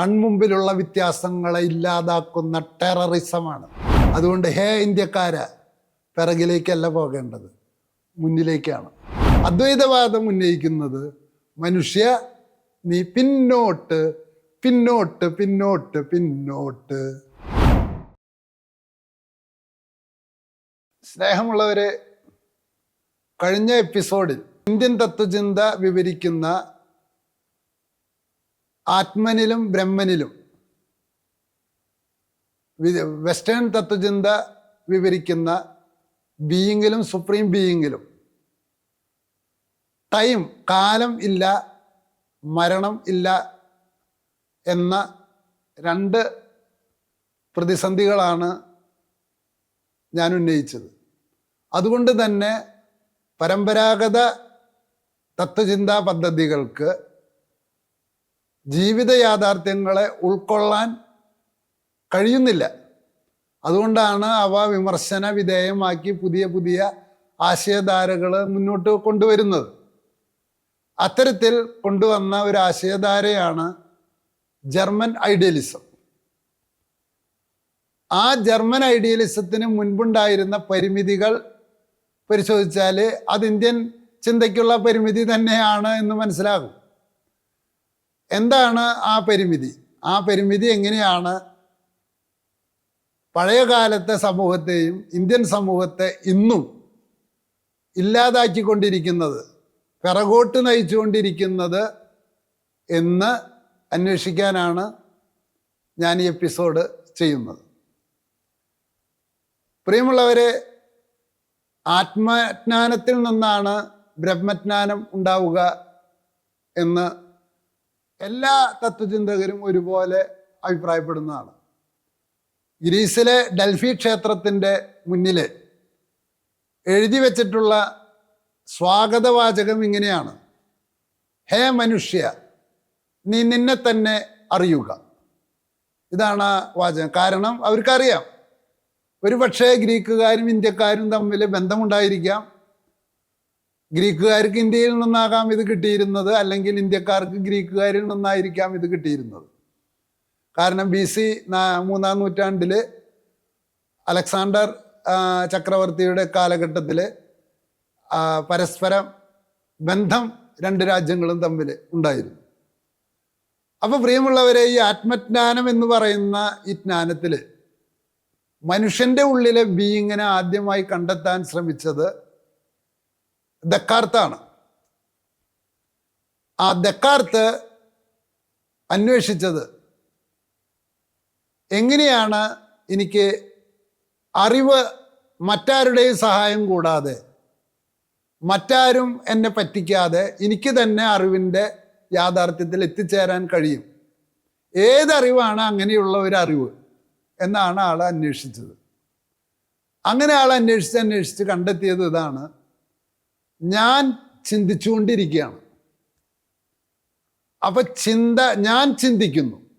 കൺമുമ്പിലുള്ള വ്യത്യാസങ്ങളെ ഇല്ലാതാക്കുന്ന ടെററിസമാണ്. അതുകൊണ്ട് ഹേ ഇന്ത്യക്കാര് പിറകിലേക്കല്ല പോകേണ്ടത് മുന്നിലേക്കാണ്. അദ്വൈതവാദം ഉന്നയിക്കുന്നത് മനുഷ്യ നീ പിന്നോട്ട് പിന്നോട്ട് പിന്നോട്ട് പിന്നോട്ട്. സ്നേഹമുള്ളവരെ കഴിഞ്ഞ എപ്പിസോഡിൽ ഇന്ത്യൻ തത്വചിന്ത വിവരിക്കുന്ന ആത്മനിലും ബ്രഹ്മനിലും. വെസ്റ്റേൺ തത്വചിന്ത വിവരിക്കുന്ന ബീയിങ്ങിലും സുപ്രീം ബീയിങ്ങിലും ടൈം കാലം ഇല്ല മരണം ഇല്ല എന്ന രണ്ട് പ്രതിസന്ധികളാണ് ഞാൻ ഉന്നയിച്ചത്. അതുകൊണ്ട് തന്നെ പരമ്പരാഗത തത്വചിന്താ പദ്ധതികൾക്ക് ജീവിത യാഥാർത്ഥ്യങ്ങളെ ഉൾക്കൊള്ളാൻ കഴിയുന്നില്ല. അതുകൊണ്ടാണ് അവ വിമർശന വിധേയമാക്കി പുതിയ പുതിയ ആശയധാരകൾ മുന്നോട്ട് കൊണ്ടുവരുന്നത്. അത്തരത്തിൽ കൊണ്ടുവന്ന ഒരു ആശയധാരയാണ് ജർമ്മൻ ഐഡിയലിസം. ആ ജർമ്മൻ ഐഡിയലിസത്തിന് മുൻപുണ്ടായിരുന്ന പരിമിതികൾ പരിശോധിച്ചാൽ അത് ഇന്ത്യൻ ചിന്തയ്ക്കുള്ള പരിമിതി തന്നെയാണ് എന്ന് മനസ്സിലാകും. എന്താണ് ആ പരിമിതി? ആ പരിമിതി എങ്ങനെയാണ്? പഴയ കാലത്തെ സമൂഹത്തെയും ഇന്ത്യൻ സമൂഹത്തെ ഇന്നും ഇല്ലാതാക്കിക്കൊണ്ടിരിക്കുന്നത് പിറകോട്ട് നയിച്ചുകൊണ്ടിരിക്കുന്നത് എന്ന് അന്വേഷിക്കാനാണ് ഞാൻ ഈ എപ്പിസോഡ് ചെയ്യുന്നത്. പ്രിയമുള്ളവരെ ആത്മജ്ഞാനത്തിൽ നിന്നാണ് ബ്രഹ്മജ്ഞാനം ഉണ്ടാവുക എന്ന് എല്ലാ തത്വചിന്തകരും ഒരുപോലെ അഭിപ്രായപ്പെടുന്നതാണ്. ഗ്രീസിലെ ഡൽഫി ക്ഷേത്രത്തിന്റെ മുന്നിൽ എഴുതി വച്ചിട്ടുള്ള സ്വാഗതവാചകം ഇങ്ങനെയാണ്. ഹേ മനുഷ്യ നീ നിന്നെ തന്നെ അറിയുക. ഇതാണ് ആ വാചകം. കാരണം അവർക്കറിയാം. ഒരു പക്ഷേ ഗ്രീക്കുകാരും ഇന്ത്യക്കാരും തമ്മിൽ ബന്ധമുണ്ടായിരിക്കാം. ഗ്രീക്കുകാർക്ക് ഇന്ത്യയിൽ നിന്നാകാം ഇത് കിട്ടിയിരുന്നത് അല്ലെങ്കിൽ ഇന്ത്യക്കാർക്ക് ഗ്രീക്കുകാരിൽ നിന്നായിരിക്കാം ഇത് കിട്ടിയിരുന്നത്. കാരണം ബി സി മൂന്നാം നൂറ്റാണ്ടിൽ അലക്സാണ്ടർ ചക്രവർത്തിയുടെ കാലഘട്ടത്തിൽ പരസ്പരം ബന്ധം രണ്ട് രാജ്യങ്ങളും തമ്മിൽ ഉണ്ടായിരുന്നു. അപ്പൊ പ്രിയമുള്ളവരെ ഈ ആത്മജ്ഞാനം എന്ന് പറയുന്ന ഈ ജ്ഞാനത്തിൽ മനുഷ്യന്റെ ഉള്ളിലെ ബീയിങ്ങിനെ ആദ്യമായി കണ്ടെത്താൻ ശ്രമിച്ചത് ദക്കാർത്താണ്. ആ ദക്കാർത്ത് അന്വേഷിച്ചത് എങ്ങനെയാണ് എനിക്ക് അറിവ് മറ്റാരുടെയും സഹായം കൂടാതെ മറ്റാരും എന്നെ പറ്റിക്കാതെ എനിക്ക് തന്നെ അറിവിന്റെ യാഥാർത്ഥ്യത്തിൽ എത്തിച്ചേരാൻ കഴിയും. ഏതറിവാണ് അങ്ങനെയുള്ള ഒരു അറിവ് എന്നാണ് ആൾ അന്വേഷിച്ചത്. അങ്ങനെ ആൾ അന്വേഷിച്ച് അന്വേഷിച്ച് കണ്ടെത്തിയത് ഇതാണ്. ഞാൻ ചിന്തിച്ചുകൊണ്ടിരിക്കുകയാണ്. അപ്പൊ ചിന്ത ഞാൻ ചിന്തിക്കുന്നു.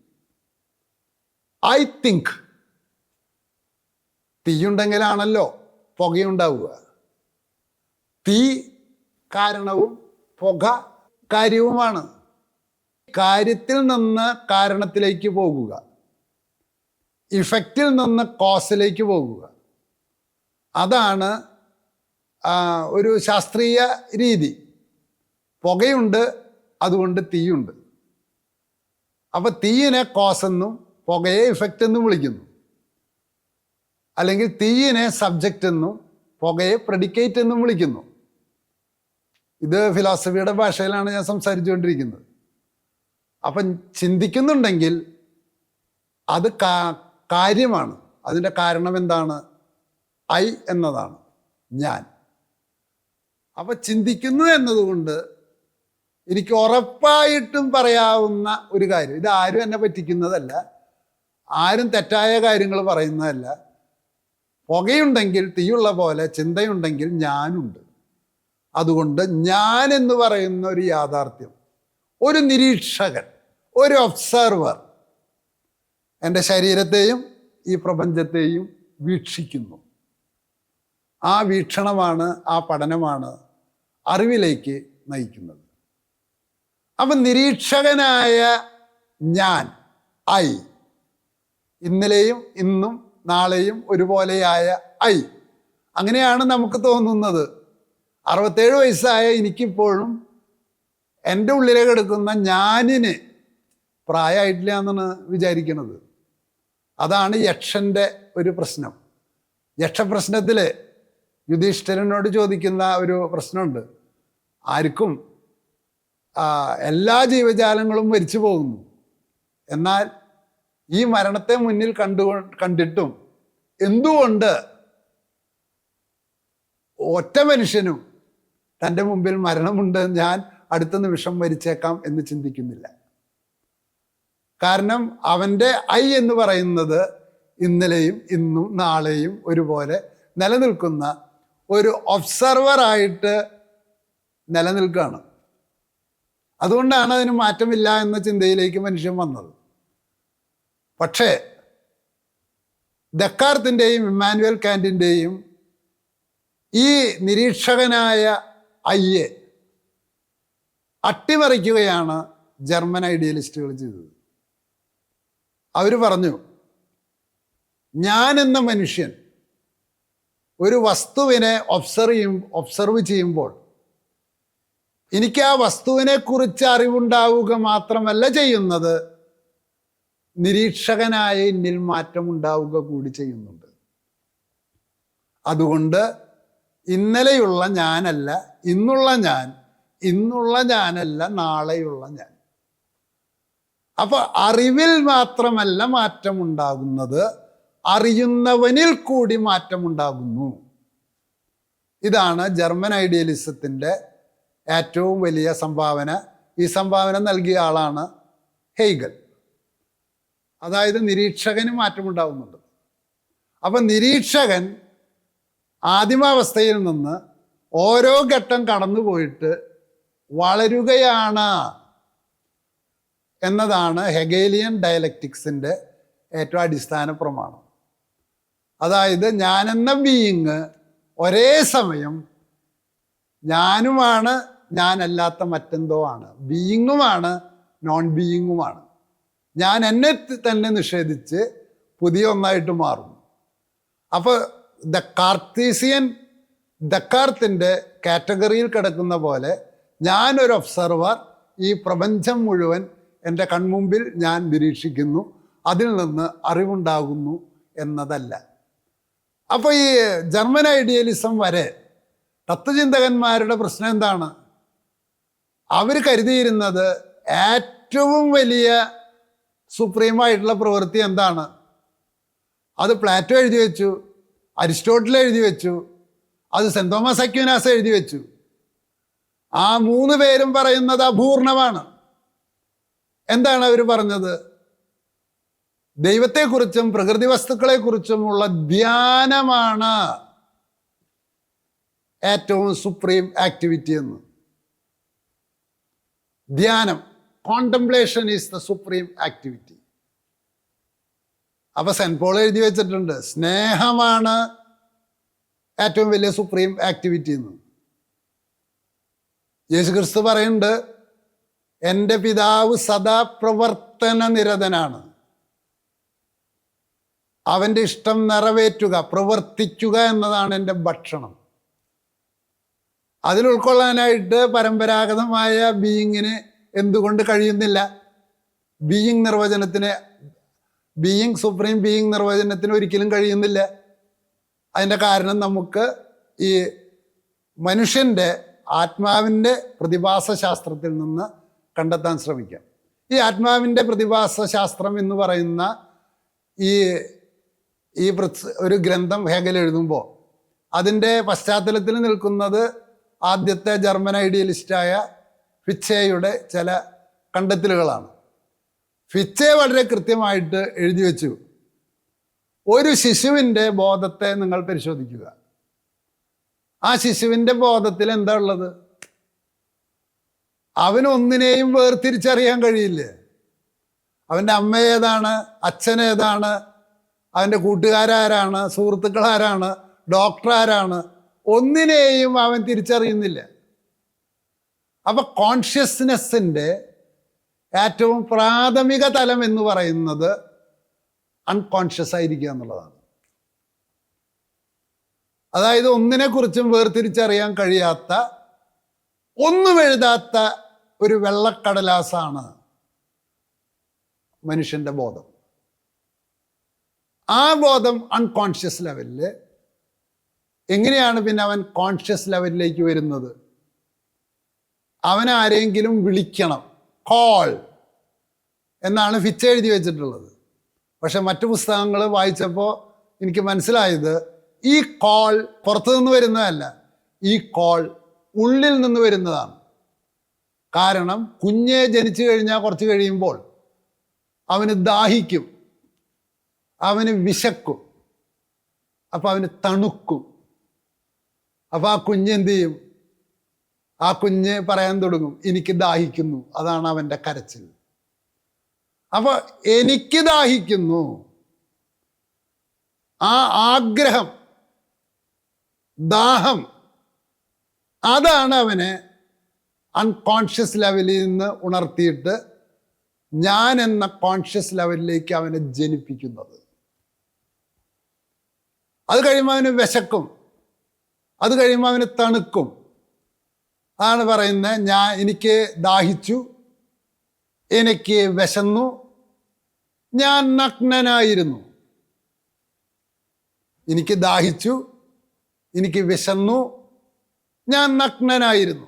ഐ തിങ്ക് തീയുണ്ടെങ്കിലാണല്ലോ പുകയുണ്ടാവുക. തീ കാരണവും പുക കാര്യവുമാണ്. കാര്യത്തിൽ നിന്ന് കാരണത്തിലേക്ക് പോകുക. ഇഫക്റ്റിൽ നിന്ന് കോസിലേക്ക് പോകുക. അതാണ് ഒരു ശാസ്ത്രീയ രീതി. പുകയുണ്ട് അതുകൊണ്ട് തീയുണ്ട്. അപ്പോൾ തീയിനെ കോസ് എന്നും പുകയെ ഇഫക്റ്റ് എന്നും വിളിക്കുന്നു. അല്ലെങ്കിൽ തീയിനെ സബ്ജക്റ്റ് എന്നും പുകയെ പ്രെഡിക്കേറ്റ് എന്നും വിളിക്കുന്നു. ഇത് ഫിലോസഫിയുടെ ഭാഷയിലാണ് ഞാൻ സംസാരിച്ചുകൊണ്ടിരിക്കുന്നത്. അപ്പം ചിന്തിക്കുന്നുണ്ടെങ്കിൽ അത് കാര്യമാണ്. അതിന്റെ കാരണം എന്താണ്? ഐ എന്നതാണ്. ഞാൻ. അപ്പൊ ചിന്തിക്കുന്നു എന്നതുകൊണ്ട് എനിക്ക് ഉറപ്പായിട്ടും പറയാവുന്ന ഒരു കാര്യം. ഇത് ആരും എന്നെ പറ്റിക്കുന്നതല്ല. ആരും തെറ്റായ കാര്യങ്ങൾ പറയുന്നതല്ല. പുകയുണ്ടെങ്കിൽ തീയുള്ള പോലെ ചിന്തയുണ്ടെങ്കിൽ ഞാനുണ്ട്. അതുകൊണ്ട് ഞാൻ എന്ന് പറയുന്ന ഒരു യാഥാർത്ഥ്യം ഒരു നിരീക്ഷകൻ ഒരു ഒബ്സർവർ എന്റെ ശരീരത്തെയും ഈ പ്രപഞ്ചത്തെയും വീക്ഷിക്കുന്നു. ആ വീക്ഷണമാണ് ആ പഠനമാണ് അറിവിലേക്ക് നയിക്കുന്നത്. അപ്പം നിരീക്ഷകനായ ഞാൻ ഐ. ഇന്നലെയും ഇന്നും നാളെയും ഒരുപോലെയായ ഐ. അങ്ങനെയാണ് നമുക്ക് തോന്നുന്നത്. അറുപത്തേഴ് വയസ്സായ എനിക്കിപ്പോഴും എന്റെ ഉള്ളിലേക്ക് എടുക്കുന്ന ഞാനിന് പ്രായമായിട്ടില്ല എന്നാണ് വിചാരിക്കുന്നത് അതാണ് യക്ഷന്റെ ഒരു പ്രശ്നം. യക്ഷപ്രശ്നത്തിൽ യുധിഷ്ഠിരനോട് ചോദിക്കുന്ന ഒരു പ്രശ്നമുണ്ട്. ആർക്കും എല്ലാ ജീവജാലങ്ങളും മരിച്ചു പോകുന്നു. എന്നാൽ ഈ മരണത്തെ മുന്നിൽ കണ്ടു കണ്ടിട്ടും എന്തുകൊണ്ട് ഒറ്റ മനുഷ്യനും തന്റെ മുമ്പിൽ മരണമുണ്ട് ഞാൻ അടുത്ത നിമിഷം മരിച്ചേക്കാം എന്ന് ചിന്തിക്കുന്നില്ല. കാരണം അവന്റെ ഐ എന്ന് പറയുന്നത് ഇന്നലെയും ഇന്നും നാളെയും ഒരുപോലെ നിലനിൽക്കുന്ന ഒരു ഒബ്സർവറായിട്ട് നിലനിൽക്കുകയാണ്. അതുകൊണ്ടാണ് അതിന് മാറ്റമില്ല എന്ന ചിന്തയിലേക്ക് മനുഷ്യൻ വന്നത്. പക്ഷേ ദക്കാർത്തിന്റെയും ഇമ്മാനുവൽ കാന്റിന്റെയും ഈ നിരീക്ഷകനായ അയ്യെ അട്ടിമറിക്കുകയാണ് ജർമ്മൻ ഐഡിയലിസ്റ്റുകൾ ചെയ്തത്. അവർ പറഞ്ഞു ഞാൻ എന്ന മനുഷ്യൻ ഒരു വസ്തുവിനെ ഒബ്സർവ് ചെയ്യും ഒബ്സർവ് ചെയ്യുമ്പോൾ എനിക്ക് ആ വസ്തുവിനെ കുറിച്ച് അറിവുണ്ടാവുക മാത്രമല്ല ചെയ്യുന്നത്. നിരീക്ഷകനായ എന്നിൽ മാറ്റം ഉണ്ടാവുക കൂടി ചെയ്യുന്നുണ്ട്. അതുകൊണ്ട് ഇന്നലെയുള്ള ഞാനല്ല ഇന്നുള്ള ഞാൻ ഇന്നുള്ള ഞാനല്ല നാളെയുള്ള ഞാൻ. അപ്പൊ അറിവിൽ മാത്രമല്ല മാറ്റം ഉണ്ടാകുന്നത് അറിയുന്നവനിൽ കൂടി മാറ്റമുണ്ടാകുന്നു. ഇതാണ് ജർമ്മൻ ഐഡിയലിസത്തിന്റെ ഏറ്റവും വലിയ സംഭാവന. ഈ സംഭാവന നൽകിയ ആളാണ് ഹെയ്ഗൽ. അതായത് നിരീക്ഷകന് മാറ്റമുണ്ടാകുന്നുണ്ട്. അപ്പം നിരീക്ഷകൻ ആദിമാവസ്ഥയിൽ നിന്ന് ഓരോ ഘട്ടം കടന്നു പോയിട്ട് വളരുകയാണ് എന്നതാണ് ഹെഗേലിയൻ ഡയലക്റ്റിക്സിന്റെ ഏറ്റവും അടിസ്ഥാന പ്രമാണം. അതായത് ഞാനെന്ന ബീയിങ് ഒരേ സമയം ഞാനുമാണ് ഞാനല്ലാത്ത മറ്റെന്തോ ആണ്. ബീയിങ്ങുമാണ് നോൺ ബീയിങ്ങുമാണ് ഞാൻ എന്നെ തന്നെ നിഷേധിച്ച് പുതിയ ഒന്നായിട്ട് മാറുന്നു. അപ്പോൾ ദ കാർത്തീസിയൻ ദക്കാർത്തിന്റെ കാറ്റഗറിയിൽ കിടക്കുന്ന പോലെ ഞാനൊരു ഒബ്സർവർ ഈ പ്രപഞ്ചം മുഴുവൻ എന്റെ കൺമുമ്പിൽ ഞാൻ നിരീക്ഷിക്കുന്നു അതിൽ നിന്ന് അറിവുണ്ടാകുന്നു എന്നതല്ല. അപ്പോൾ ഈ ജർമ്മൻ ഐഡിയലിസം വരെ തത്വചിന്തകന്മാരുടെ പ്രശ്നം എന്താണ്? അവർ കരുതിയിരുന്നത് ഏറ്റവും വലിയ സുപ്രീമായിട്ടുള്ള പ്രവൃത്തി എന്താണ്? അത് പ്ലാറ്റോ എഴുതി വെച്ചു അരിസ്റ്റോട്ടിൽ എഴുതി വെച്ചു അത് സെന്റ് തോമസ് അക്യൂനാസ് എഴുതി വെച്ചു. ആ മൂന്ന് പേരും പറയുന്നത് അപൂർണമാണ്. എന്താണ് അവർ പറഞ്ഞത്? ദൈവത്തെക്കുറിച്ചും പ്രകൃതി വസ്തുക്കളെക്കുറിച്ചുമുള്ള ധ്യാനമാണ് ഏറ്റവും സുപ്രീം ആക്ടിവിറ്റി എന്ന്. ധ്യാനം contemplation is the supreme activity അപ്പൊ സെന്റ് പോൾ എഴുതി വെച്ചിട്ടുണ്ട് സ്നേഹമാണ് ഏറ്റവും വലിയ സുപ്രീം ആക്ടിവിറ്റി എന്ന്. യേശു ക്രിസ്തു പറയുന്നുണ്ട് എന്റെ പിതാവ് സദാ പ്രവർത്തന നിരതനാണ് അവന്റെ ഇഷ്ടം നിറവേറ്റുക പ്രവർത്തിക്കുക എന്നതാണ് എന്റെ ഭക്ഷണം. അതിൽ ഉൾക്കൊള്ളാനായിട്ട് പരമ്പരാഗതമായ ബീയിങ്ങിന് എന്തുകൊണ്ട് കഴിയുന്നില്ല? ബീയിങ് നിർവചനത്തിന് ബീയിങ് സുപ്രീം ബീയിങ് നിർവചനത്തിന് ഒരിക്കലും കഴിയുന്നില്ല. അതിന്റെ കാരണം നമുക്ക് ഈ മനുഷ്യന്റെ ആത്മാവിന്റെ പ്രതിഭാസ ശാസ്ത്രത്തിൽ നിന്ന് കണ്ടെത്താൻ ശ്രമിക്കാം. ഈ ആത്മാവിന്റെ പ്രതിഭാസ ശാസ്ത്രം എന്ന് പറയുന്ന ഈ ഈ ഒരു ഗ്രന്ഥം ഹേഗൽ എഴുതുമ്പോൾ അതിന്റെ പശ്ചാത്തലത്തിൽ നിൽക്കുന്നത് ആദ്യത്തെ ജർമ്മൻ ഐഡിയലിസ്റ്റായ ഫിച്ചയുടെ ചില കണ്ടെത്തലുകളാണ്. ഫിച്ചെ വളരെ കൃത്യമായിട്ട് എഴുതി വെച്ചു. ഒരു ശിശുവിന്റെ ബോധത്തെ നിങ്ങൾ പരിശോധിക്കുക. ആ ശിശുവിന്റെ ബോധത്തിൽ എന്താ ഉള്ളത്? അവനൊന്നിനെയും വേർതിരിച്ചറിയാൻ കഴിയില്ലേ? അവന്റെ അമ്മ ഏതാണ്? അച്ഛൻ ഏതാണ്? അവന്റെ കൂട്ടുകാരാരാണ് ഡോക്ടർ ആരാണ് ഒന്നിനെയും അവൻ തിരിച്ചറിയുന്നില്ല. അപ്പൊ കോൺഷ്യസ്നെസ്സിന്റെ ഏറ്റവും പ്രാഥമിക തലം എന്ന് പറയുന്നത് അൺകോൺഷ്യസ് ആയിരിക്കുക എന്നുള്ളതാണ്. അതായത് ഒന്നിനെക്കുറിച്ചും വേർതിരിച്ചറിയാൻ കഴിയാത്ത ഒന്നും എഴുതാത്ത ഒരു വെള്ളക്കടലാസാണ് മനുഷ്യന്റെ ബോധം. ആ ബോധം അൺകോൺഷ്യസ് ലെവലിൽ എങ്ങനെയാണ് പിന്നെ അവൻ കോൺഷ്യസ് ലെവലിലേക്ക് വരുന്നത്? അവൻ ആരെങ്കിലും വിളിക്കണം. കോൾ എന്നാണ് ഫിച്ച് എഴുതി വെച്ചിട്ടുള്ളത്. പക്ഷെ മറ്റു പുസ്തകങ്ങൾ വായിച്ചപ്പോൾ എനിക്ക് മനസ്സിലായത് ഈ കോൾ പുറത്തു നിന്ന് വരുന്നതല്ല. ഈ കോൾ ഉള്ളിൽ നിന്ന് വരുന്നതാണ്. കാരണം കുഞ്ഞെ ജനിച്ചു കഴിഞ്ഞാൽ കുറച്ച് കഴിയുമ്പോൾ അവന് ദാഹിക്കും. അവന് വിശക്കും. അപ്പം അവന് തണുക്കും. അപ്പം ആ കുഞ്ഞ് എന്ത് ചെയ്യും? ആ കുഞ്ഞ് പറയാൻ തുടങ്ങും എനിക്ക് ദാഹിക്കുന്നു. അതാണ് അവന്റെ കരച്ചിൽ. അപ്പോൾ എനിക്ക് ദാഹിക്കുന്നു. ആ ആഗ്രഹം ദാഹം അതാണ് അവനെ അൺകോൺഷ്യസ് ലെവലിൽ നിന്ന് ഉണർത്തിയിട്ട് ഞാൻ എന്ന കോൺഷ്യസ് ലെവലിലേക്ക് അവനെ ജനിപ്പിക്കുന്നത്. അത് കഴിയുമ്പോൾ അവന് വിശക്കും. അത് കഴിയുമ്പോൾ അവന് തണുക്കും. അതാണ് പറയുന്നത് ഞാൻ എനിക്ക് ദാഹിച്ചു എനിക്ക് വിശന്നു ഞാൻ നഗ്നനായിരുന്നു. എനിക്ക് ദാഹിച്ചു എനിക്ക് വിശന്നു ഞാൻ നഗ്നനായിരുന്നു.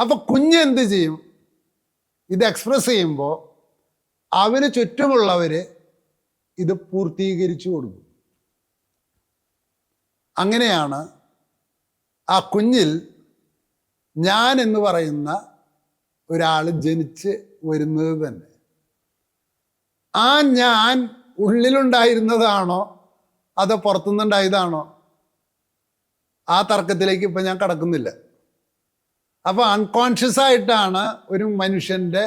അപ്പൊ കുഞ്ഞ് എന്ത് ചെയ്യും? ഇത് എക്സ്പ്രസ് ചെയ്യുമ്പോൾ അവന് ചുറ്റുമുള്ളവര് ഇത് പൂർത്തീകരിച്ചു കൊടുക്കും. അങ്ങനെയാണ് ആ കുഞ്ഞിൽ ഞാൻ എന്ന് പറയുന്ന ഒരാൾ ജനിച്ച് വരുന്നത് തന്നെ. ആ ഞാൻ ഉള്ളിലുണ്ടായിരുന്നതാണോ? അതോ പുറത്തുനിന്നുണ്ടായതാണോ? ആ തർക്കത്തിലേക്ക് ഇപ്പം ഞാൻ കടക്കുന്നില്ല. അപ്പോൾ അൺകോൺഷ്യസ് ആയിട്ടാണ് ഒരു മനുഷ്യന്റെ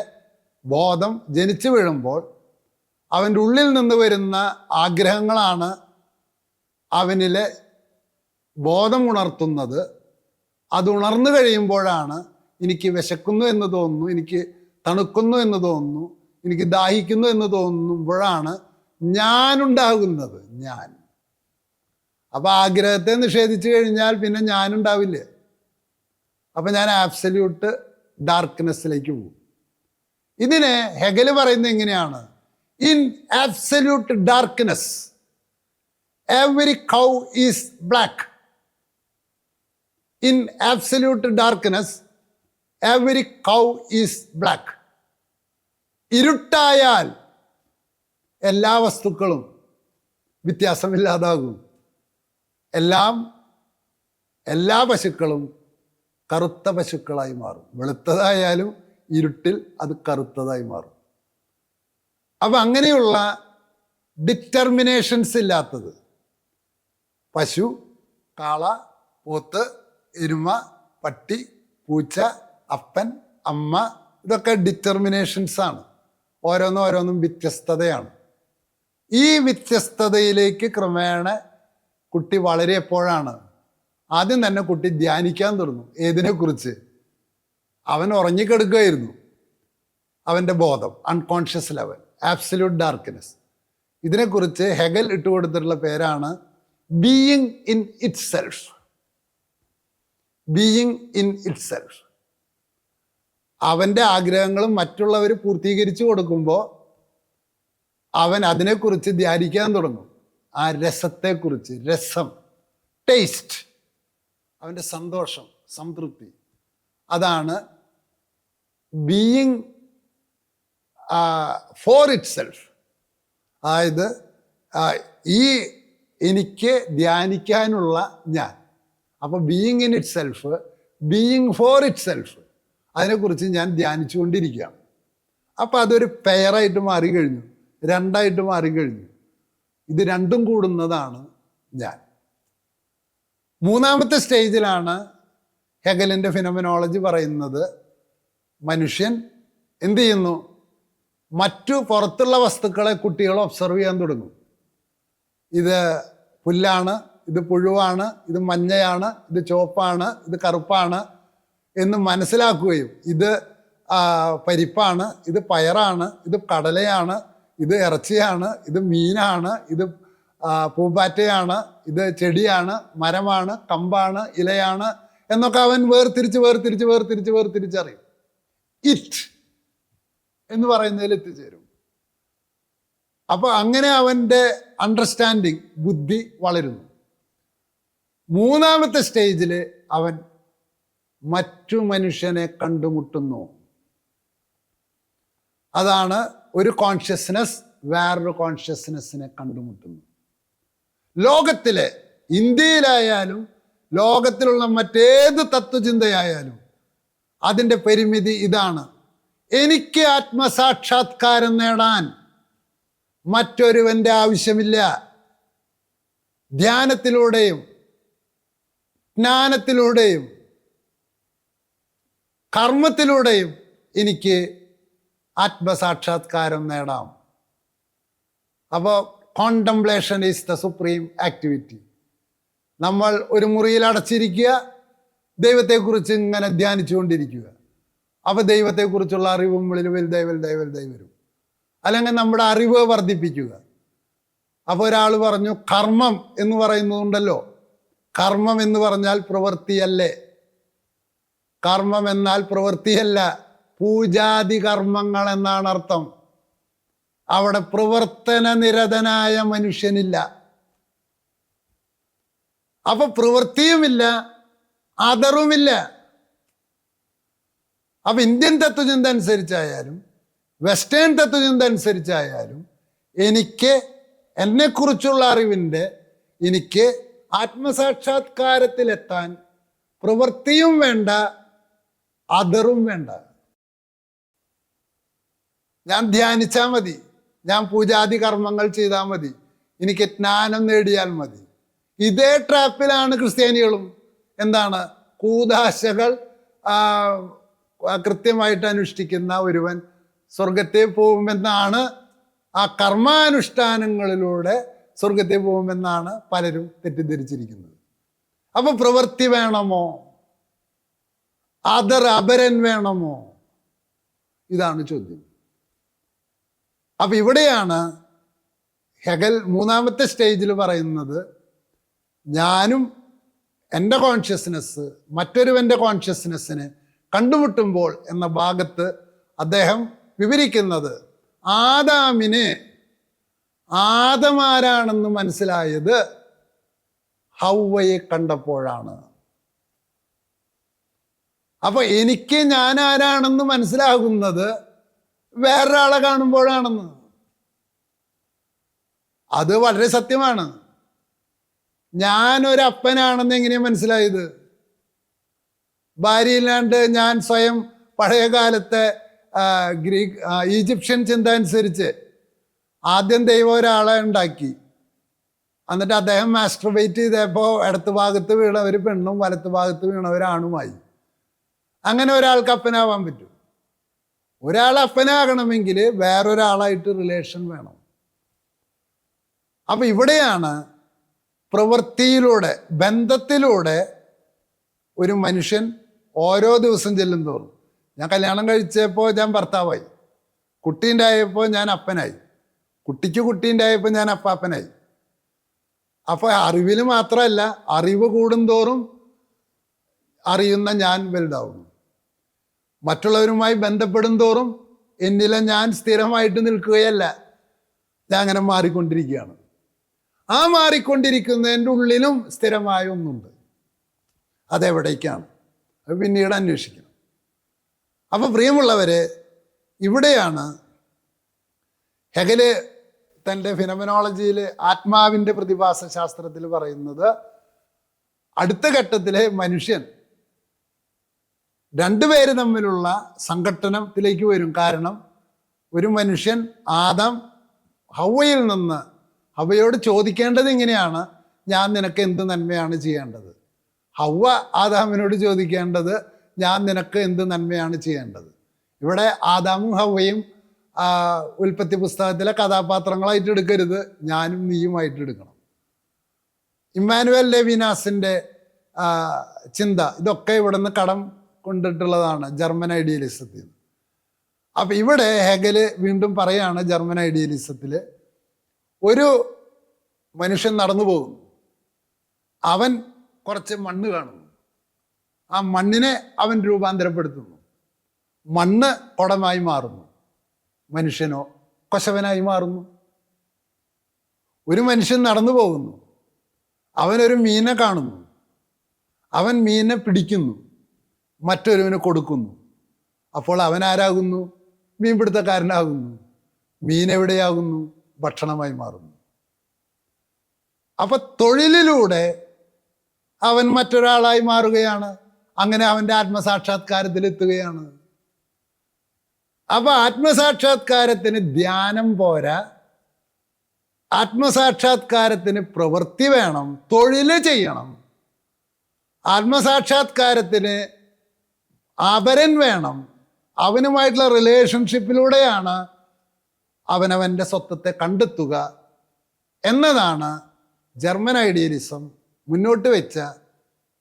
ബോധം ജനിച്ചു വീഴുമ്പോൾ അവന്റെ ഉള്ളിൽ നിന്ന് വരുന്ന ആഗ്രഹങ്ങളാണ് അവനിലെ ബോധം ഉണർത്തുന്നത് അത് ഉണർന്നു കഴിയുമ്പോഴാണ് എനിക്ക് വിശക്കുന്നു എന്ന് തോന്നുന്നു എനിക്ക് തണുക്കുന്നു എന്ന് തോന്നുന്നു എനിക്ക് ദാഹിക്കുന്നു എന്ന് തോന്നുമ്പോഴാണ് ഞാനുണ്ടാകുന്നത് ഞാൻ. അപ്പൊ ആഗ്രഹത്തെ നിഷേധിച്ചു കഴിഞ്ഞാൽ പിന്നെ ഞാനുണ്ടാവില്ലേ? അപ്പൊ ഞാൻ ആബ്സല്യൂട്ട് ഡാർക്ക്നെസ്സിലേക്ക് പോകും. ഇതിനെ ഹെഗൽ പറയുന്നത് എങ്ങനെയാണ്? In absolute darkness every cow is black in absolute darkness every cow is black ഇരുട്ടായാൽ എല്ലാ വസ്തുക്കളും വ്യത്യാസമില്ലാതാകും. എല്ലാം എല്ലാ പശുക്കളും കറുത്ത പശുക്കളായി മാറും. വെളുത്തതായാലും ഇരുട്ടിൽ അത് കറുത്തതായി മാറും. അപ്പം അങ്ങനെയുള്ള ഡിറ്റർമിനേഷൻസ് ഇല്ലാത്തത് പശു കാള പോത്ത് എരുമ പട്ടി പൂച്ച അപ്പൻ അമ്മ ഇതൊക്കെ ഡിറ്റർമിനേഷൻസ് ആണ്. ഓരോന്നും ഓരോന്നും വ്യത്യസ്തതയാണ്. ഈ വ്യത്യസ്തതയിലേക്ക് ക്രമേണ കുട്ടി വളരെയപ്പോഴാണ് ആദ്യം തന്നെ കുട്ടി ധ്യാനിക്കാൻ തുടങ്ങും. ഏതിനെക്കുറിച്ച്? അവൻ ഉറങ്ങിക്കെടുക്കുകയായിരുന്നു. അവന്റെ ബോധം അൺകോൺഷ്യസ് ലെവൽ ആബ്സല്യൂട്ട് ഡാർക്ക്നെസ് ഇതിനെക്കുറിച്ച് ഹെഗൽ ഇട്ടുകൊടുത്തിട്ടുള്ള പേരാണ് being in itself being in itself അവന്റെ ആഗ്രഹങ്ങളും മറ്റുള്ളവർ പൂർത്തീകരിച്ചു കൊടുക്കുമ്പോൾ അവൻ അതിനെക്കുറിച്ച് ധ്യാനിക്കാൻ തുടങ്ങും. ആ രസത്തെക്കുറിച്ച് രസം ടേസ്റ്റ് അവന്റെ സന്തോഷം സംതൃപ്തി. അതാണ് ബീയിങ് ഫോർ ഇറ്റ് സെൽഫ് അതായത് ഈ എനിക്ക് ധ്യാനിക്കാനുള്ള ഞാൻ. അപ്പോൾ being in itself being for itself അതിനെക്കുറിച്ച് ഞാൻ ധ്യാനിച്ചുകൊണ്ടിരിക്കുകയാണ്. അപ്പോൾ അതൊരു പെയറായിട്ട് മാറിക്കഴിഞ്ഞു രണ്ടായിട്ട് മാറിക്കഴിഞ്ഞു ഇത് രണ്ടും കൂടുന്നതാണ് ഞാൻ. മൂന്നാമത്തെ സ്റ്റേജിലാണ് ഹെഗലിന്റെ ഫിനമിനോളജി പറയുന്നത് മനുഷ്യൻ എന്ത് ചെയ്യുന്നു? മറ്റു പുറത്തുള്ള വസ്തുക്കളെ കുട്ടികൾ ഒബ്സർവ് ചെയ്യാൻ തുടങ്ങും. ഇത് പുല്ലാണ് ഇത് പുഴുവാണ് ഇത് മഞ്ഞയാണ് ഇത് ചുവപ്പാണ് ഇത് കറുപ്പാണ് എന്ന് മനസ്സിലാക്കുകയും ഇത് പരിപ്പാണ് ഇത് പയറാണ് ഇത് കടലയാണ് ഇത് ഇറച്ചിയാണ് ഇത് മീനാണ് ഇത് പൂമ്പാറ്റയാണ് ഇത് ചെടിയാണ് മരമാണ് കമ്പാണ് ഇലയാണ് എന്നൊക്കെ അവൻ വേർതിരിച്ച് വേർതിരിച്ച് വേർതിരിച്ച് വേർതിരിച്ചറിയും. ഇറ്റ് എന്ന് പറയുന്നതിൽ എത്തിച്ചേരും. അപ്പൊ അങ്ങനെ അവന്റെ അണ്ടർസ്റ്റാൻഡിങ് ബുദ്ധി വളരുന്നു. മൂന്നാമത്തെ സ്റ്റേജിൽ അവൻ മറ്റു മനുഷ്യനെ കണ്ടുമുട്ടുന്നു. അതാണ് ഒരു കോൺഷ്യസ്നെസ് വേറൊരു കോൺഷ്യസ്നെസ്സിനെ കണ്ടുമുട്ടുന്നു. ലോകത്തിലെ ഇന്ത്യയിലായാലും ലോകത്തിലുള്ള മറ്റേത് തത്വചിന്തയായാലും അതിന്റെ പരിമിതി ഇതാണ്. എനിക്ക് ആത്മസാക്ഷാത്കാരം നേടാൻ മറ്റൊരുവന്റെ ആവശ്യമില്ല. ധ്യാനത്തിലൂടെയും ജ്ഞാനത്തിലൂടെയും കർമ്മത്തിലൂടെയും എനിക്ക് ആത്മസാക്ഷാത്കാരം നേടാം. അപ്പോൾ contemplation is the supreme activity നമ്മൾ ഒരു മുറിയിൽ അടച്ചിരിക്കുക ദൈവത്തെക്കുറിച്ച് ഇങ്ങനെ ധ്യാനിച്ചുകൊണ്ടിരിക്കുക. അപ്പോൾ ദൈവത്തെക്കുറിച്ചുള്ള അറിവും വെളിയിൽ വലുതായി വലുതായി വലുതായി വരും. അല്ലെങ്കിൽ നമ്മുടെ അറിവ് വർദ്ധിപ്പിക്കുക. അപ്പോൾ ഒരാൾ പറഞ്ഞു കർമ്മം എന്ന് പറയുന്നതുണ്ടല്ലോ. കർമ്മം എന്ന് പറഞ്ഞാൽ പ്രവൃത്തിയല്ലേ? കർമ്മം എന്നാൽ പ്രവൃത്തിയല്ല. പൂജാതി കർമ്മങ്ങൾ എന്നാണ് അർത്ഥം. അവിടെ പ്രവർത്തന നിരതനായ മനുഷ്യനില്ല. അപ്പൊ പ്രവൃത്തിയുമില്ല അതറുമില്ല. അപ്പൊ ഇന്ത്യൻ തത്വചിന്ത അനുസരിച്ചായാലും വെസ്റ്റേൺ തത്വചിന്ത അനുസരിച്ചായാലും എനിക്ക് എന്നെക്കുറിച്ചുള്ള അറിവിന്റെ എനിക്ക് ആത്മസാക്ഷാത്കാരത്തിലെത്താൻ പ്രവൃത്തിയും വേണ്ട അതറും വേണ്ട. ഞാൻ ധ്യാനിച്ചാൽ മതി. ഞാൻ പൂജാതി കർമ്മങ്ങൾ ചെയ്താൽ മതി. എനിക്ക് ജ്ഞാനം നേടിയാൽ മതി. ഇതേ ട്രാപ്പിലാണ് ക്രിസ്ത്യാനികളും എന്താണ് കൂതാശകൾ കൃത്യമായിട്ട് അനുഷ്ഠിക്കുന്ന ഒരുവൻ സ്വർഗത്തെ പോകുമെന്നാണ് ആ കർമാനുഷ്ഠാനങ്ങളിലൂടെ സ്വർഗത്തെ പോകുമെന്നാണ് പലരും തെറ്റിദ്ധരിച്ചിരിക്കുന്നത്. അപ്പൊ പ്രവൃത്തി വേണമോ? അതർ അപരൻ വേണമോ? ഇതാണ് ചോദ്യം. അപ്പൊ ഇവിടെയാണ് ഹെഗൽ മൂന്നാമത്തെ സ്റ്റേജിൽ പറയുന്നത് ഞാനും എന്റെ കോൺഷ്യസ്നെസ് മറ്റൊരുവന്റെ കോൺഷ്യസ്നെസ്സിന് കണ്ടുമുട്ടുമ്പോൾ എന്ന ഭാഗത്ത് അദ്ദേഹം വിവരിക്കുന്നത് ആദാമിന് ആദമാരാണെന്ന് മനസ്സിലായത് ഹൗവയെ കണ്ടപ്പോഴാണ്. അപ്പൊ എനിക്ക് ഞാൻ ആരാണെന്ന് മനസ്സിലാകുന്നത് വേറൊരാളെ കാണുമ്പോഴാണെന്ന്. അത് വളരെ സത്യമാണ്. ഞാൻ ഒരു അപ്പനാണെന്ന് എങ്ങനെയാ മനസ്സിലായത്? ഭാര്യയില്ലാണ്ട് ഞാൻ സ്വയം പഴയ കാലത്തെ ഗ്രീക്ക് ഈജിപ്ഷ്യൻ ചിന്ത അനുസരിച്ച് ആദ്യം ദൈവം ഒരാളെ ഉണ്ടാക്കി. എന്നിട്ട് അദ്ദേഹം മാസ്റ്റർബേറ്റ് ചെയ്തപ്പോൾ ഇടത്ത് ഭാഗത്ത് വീണ ഒരു പെണ്ണും വലത്ത് ഭാഗത്ത് വീണ അങ്ങനെ ഒരാൾക്ക് അപ്പനാവാൻ പറ്റും. ഒരാൾ അപ്പനാകണമെങ്കിൽ വേറൊരാളായിട്ട് റിലേഷൻ വേണം. അപ്പൊ ഇവിടെയാണ് പ്രവൃത്തിയിലൂടെ ബന്ധത്തിലൂടെ ഒരു മനുഷ്യൻ ഓരോ ദിവസം ചെല്ലും തോറും ഞാൻ കല്യാണം കഴിച്ചപ്പോൾ ഞാൻ ഭർത്താവായി. കുട്ടീന്റെ ആയപ്പോൾ ഞാൻ അപ്പനായി. കുട്ടിക്ക് കുട്ടീന്റെ ആയപ്പോൾ ഞാൻ അപ്പാപ്പനായി. അപ്പോൾ അറിവിൽ മാത്രമല്ല അറിവ് കൂടുന്തോറും അറിയുന്ന ഞാൻ വലുതാവുന്നു. മറ്റുള്ളവരുമായി ബന്ധപ്പെടും തോറും എന്നിലെ ഞാൻ സ്ഥിരമായിട്ട് നിൽക്കുകയല്ല. ഞാൻ അങ്ങനെ മാറിക്കൊണ്ടിരിക്കുകയാണ്. ആ മാറിക്കൊണ്ടിരിക്കുന്നതിന്റെ ഉള്ളിലും സ്ഥിരമായ ഒന്നുണ്ട്. അതെവിടേക്കാണ്? അത് പിന്നീട് അന്വേഷിക്കണം. അപ്പോൾ പ്രിയമുള്ളവരെ ഇവിടെയാണ് ഹെഗൽ തന്റെ ഫിനമനോളജിയിൽ ആത്മാവിന്റെ പ്രതിഭാസ ശാസ്ത്രത്തിൽ പറയുന്നത് അടുത്ത ഘട്ടത്തിലെ മനുഷ്യൻ രണ്ടുപേര് തമ്മിലുള്ള സംഘട്ടനത്തിലേക്ക് വരും. കാരണം ഒരു മനുഷ്യൻ ആദം ഹവയിൽ നിന്ന് ഹവയോട് ചോദിക്കേണ്ടത് ഇങ്ങനെയാണ്. ഞാൻ നിനക്ക് എന്ത് നന്മയാണ് ചെയ്യേണ്ടത്? ഹവ ആദാമിനോട് ചോദിക്കേണ്ടത് ഞാൻ നിനക്ക് എന്ത് നന്മയാണ് ചെയ്യേണ്ടത്? ഇവിടെ ആദാമും ഹവയും ഉൽപ്പത്തി പുസ്തകത്തിലെ കഥാപാത്രങ്ങളായിട്ട് എടുക്കരുത്. ഞാനും നീയുമായിട്ട് എടുക്കണം. ഇമ്മാനുവൽ ലെവിനാസിന്റെ ചിന്ത. ഇതൊക്കെ ഇവിടുന്ന് കടം കൊണ്ടിട്ടുള്ളതാണ് ജർമ്മൻ ഐഡിയലിസത്തിൽ. നിന്ന് അപ്പൊ ഇവിടെ ഹെഗൽ വീണ്ടും പറയാണ് ജർമ്മൻ ഐഡിയലിസത്തിൽ ഒരു മനുഷ്യൻ നടന്നു പോകുന്നു. അവൻ കുറച്ച് മണ്ണ് കാണുന്നു. ആ മണ്ണിനെ അവൻ രൂപാന്തരപ്പെടുത്തുന്നു. മണ്ണ് കുടമായി മാറുന്നു. മനുഷ്യനോ? കൊശവനായി മാറുന്നു. ഒരു മനുഷ്യൻ നടന്നു പോകുന്നു. അവനൊരു മീനെ കാണുന്നു. അവൻ മീനെ പിടിക്കുന്നു. മറ്റൊരുവിന് കൊടുക്കുന്നു. അപ്പോൾ അവൻ ആരാകുന്നു മീൻപിടുത്തക്കാരനാകുന്നു. മീൻ എവിടെയാകുന്നു? ഭക്ഷണമായി മാറുന്നു. അപ്പൊ തൊഴിലിലൂടെ അവൻ മറ്റൊരാളായി മാറുകയാണ്. അങ്ങനെ അവന്റെ ആത്മസാക്ഷാത്കാരത്തിൽ എത്തുകയാണ് അപ്പൊ ആത്മസാക്ഷാത്കാരത്തിന് ധ്യാനം പോരാ. ആത്മസാക്ഷാത്കാരത്തിന് പ്രവൃത്തി വേണം. തൊഴിൽ ചെയ്യണം. ആത്മസാക്ഷാത്കാരത്തിന് അപരൻ വേണം. അവനുമായിട്ടുള്ള റിലേഷൻഷിപ്പിലൂടെയാണ് അവനവന്റെ സ്വത്വത്തെ കണ്ടെത്തുക എന്നതാണ് ജർമ്മൻ ഐഡിയലിസം മുന്നോട്ട് വെച്ച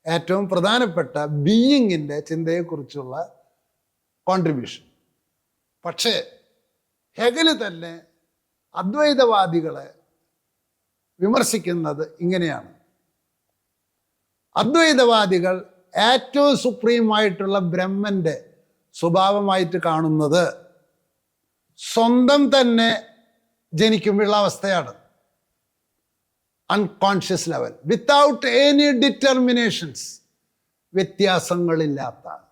ഏറ്റവും പ്രധാനപ്പെട്ട ബീയിങ്ങിന്റെ ചിന്തയെക്കുറിച്ചുള്ള കോൺട്രിബ്യൂഷൻ പക്ഷേ ഹെഗൽ തന്നെ അദ്വൈതവാദികളെ വിമർശിക്കുന്നത് ഇങ്ങനെയാണ്. അദ്വൈതവാദികൾ ഏറ്റവും സുപ്രീമായിട്ടുള്ള ബ്രഹ്മന്റെ സ്വഭാവമായിട്ട് കാണുന്നത് സ്വന്തം തന്നെ ജനിക്കുമ്പോഴുള്ള അവസ്ഥയാണ്. Unconscious level without any determinations വ്യത്യാസങ്ങളില്ലാത്ത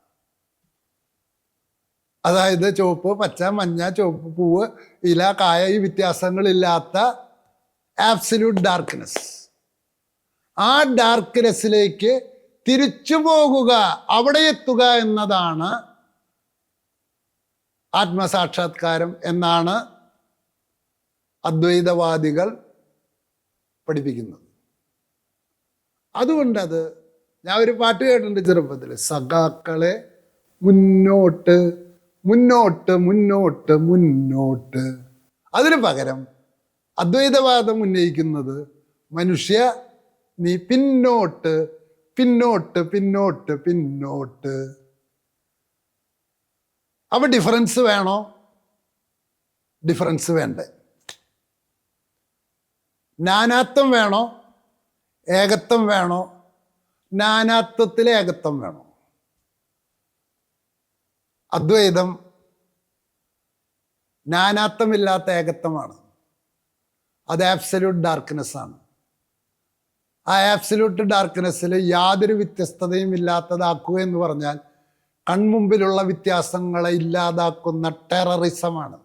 അതായത് ചുവപ്പ് പച്ച മഞ്ഞ ചുവപ്പ് പൂവ് ഇല കായ ഈ വ്യത്യാസങ്ങളില്ലാത്ത ആബ്സല്യൂട്ട് ഡാർക്ക്നെസ് ആ ഡാർക്ക്നെസ്സിലേക്ക് തിരിച്ചു പോകുക അവിടെ എത്തുക എന്നതാണ് ആത്മസാക്ഷാത്കാരം എന്നാണ് അദ്വൈതവാദികൾ പഠിപ്പിക്കുന്നത്. അതുകൊണ്ടത് ഞാൻ ഒരു പാട്ട് കേട്ടിട്ടുണ്ട് ചെറുപ്പത്തിൽ സഖാക്കളെ മുന്നോട്ട് മുന്നോട്ട് മുന്നോട്ട് മുന്നോട്ട്. അതിനു പകരം അദ്വൈതവാദം ഉന്നയിക്കുന്നത് മനുഷ്യ നീ പിന്നോട്ട് പിന്നോട്ട് പിന്നോട്ട് പിന്നോട്ട്. അപ്പൊ ഡിഫറൻസ് വേണോ? ഡിഫറൻസ് വേണ്ടേ. നാനാത്വം വേണോ? ഏകത്വം വേണോ? നാനാത്വത്തിൽ ഏകത്വം വേണോ? അദ്വൈതം നാനാത്വമില്ലാത്ത ഏകത്വമാണ്. അത് ആബ്സല്യൂട്ട് ഡാർക്ക്നെസ് ആണ്. ആ ആബ്സല്യൂട്ട് ഡാർക്ക്നെസ്സിൽ യാതൊരു വ്യത്യസ്തതയും ഇല്ലാത്തതാക്കുക എന്ന് പറഞ്ഞാൽ കൺമുമ്പിലുള്ള വ്യത്യാസങ്ങളെ ഇല്ലാതാക്കുന്ന ടെററിസമാണ്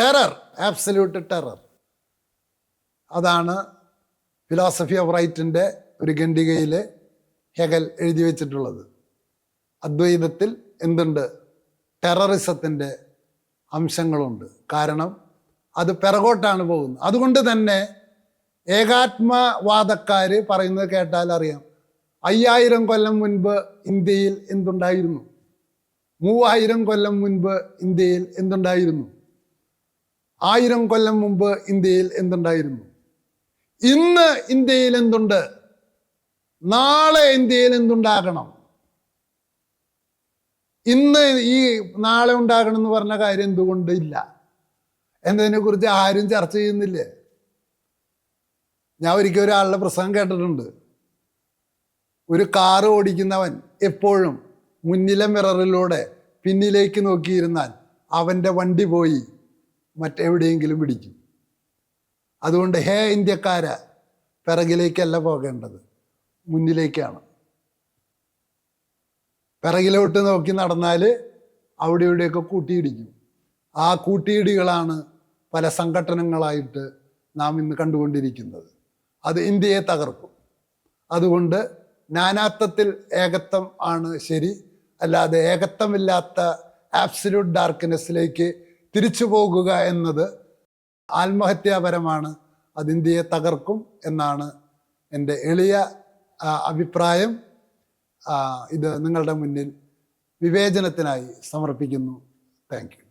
ടെറർ ആബ്സല്യൂട്ട് ടെറർ അതാണ് ഫിലോസഫി ഓഫ് റൈറ്റിന്റെ ഒരു ഖണ്ഡികയിൽ ഹെഗൽ എഴുതി വെച്ചിട്ടുള്ളത്. അദ്വൈതത്തിൽ എന്തുണ്ട്? ടെററിസത്തിന്റെ അംശങ്ങളുണ്ട്. കാരണം അത് പിറകോട്ടാണ് പോകുന്നത്. അതുകൊണ്ട് തന്നെ ഏകാത്മവാദക്കാർ പറയുന്നത് കേട്ടാൽ അറിയാം. അയ്യായിരം കൊല്ലം മുൻപ് ഇന്ത്യയിൽ എന്തുണ്ടായിരുന്നു? മൂവായിരം കൊല്ലം മുൻപ് ഇന്ത്യയിൽ എന്തുണ്ടായിരുന്നു? ആയിരം കൊല്ലം മുമ്പ് ഇന്ത്യയിൽ എന്തുണ്ടായിരുന്നു? ഇന്ന് ഇന്ത്യയിൽ എന്തുണ്ട്? നാളെ ഇന്ത്യയിൽ എന്തുണ്ടാകണം? ഇന്ന് ഈ നാളെ ഉണ്ടാകണം എന്ന് പറഞ്ഞ കാര്യം എന്തുകൊണ്ട് ഇല്ല? എന്നതിനെ കുറിച്ച് ആരും ചർച്ച ചെയ്യുന്നില്ലേ? ഞാൻ ഒരിക്കൽ ഒരാളുടെ പ്രസംഗം കേട്ടിട്ടുണ്ട്. ഒരു കാറ് ഓടിക്കുന്നവൻ എപ്പോഴും മുന്നിലെ മിററിലൂടെ പിന്നിലേക്ക് നോക്കിയിരുന്നാൽ അവന്റെ വണ്ടി പോയി മറ്റെവിടെയെങ്കിലും പിടിക്കും. അതുകൊണ്ട് ഹേ ഇന്ത്യക്കാര പിറകിലേക്കല്ല പോകേണ്ടത്. മുന്നിലേക്കാണ്. പിറകിലോട്ട് നോക്കി നടന്നാൽ അവിടെ ഇവിടെയൊക്കെ കൂട്ടിയിടിക്കും. ആ കൂട്ടിയിടികളാണ് പല സംഘടനകളായിട്ട് നാം ഇന്ന് കണ്ടുകൊണ്ടിരിക്കുന്നത്. അത് ഇന്ത്യയെ തകർക്കും. അതുകൊണ്ട് നാനാത്വത്തിൽ ഏകത്വം ആണ് ശരി. അല്ലാതെ ഏകത്വമില്ലാത്ത ആബ്സല്യൂട്ട് ഡാർക്ക്നെസ്സിലേക്ക് തിരിച്ചു പോകുക എന്നത് ആത്മഹത്യാപരമാണ്. അത് ഇന്ത്യയെ തകർക്കും എന്നാണ് എന്റെ എളിയ അഭിപ്രായം. ഇത് നിങ്ങളുടെ മുന്നിൽ വിവേചനത്തിനായി സമർപ്പിക്കുന്നു. താങ്ക്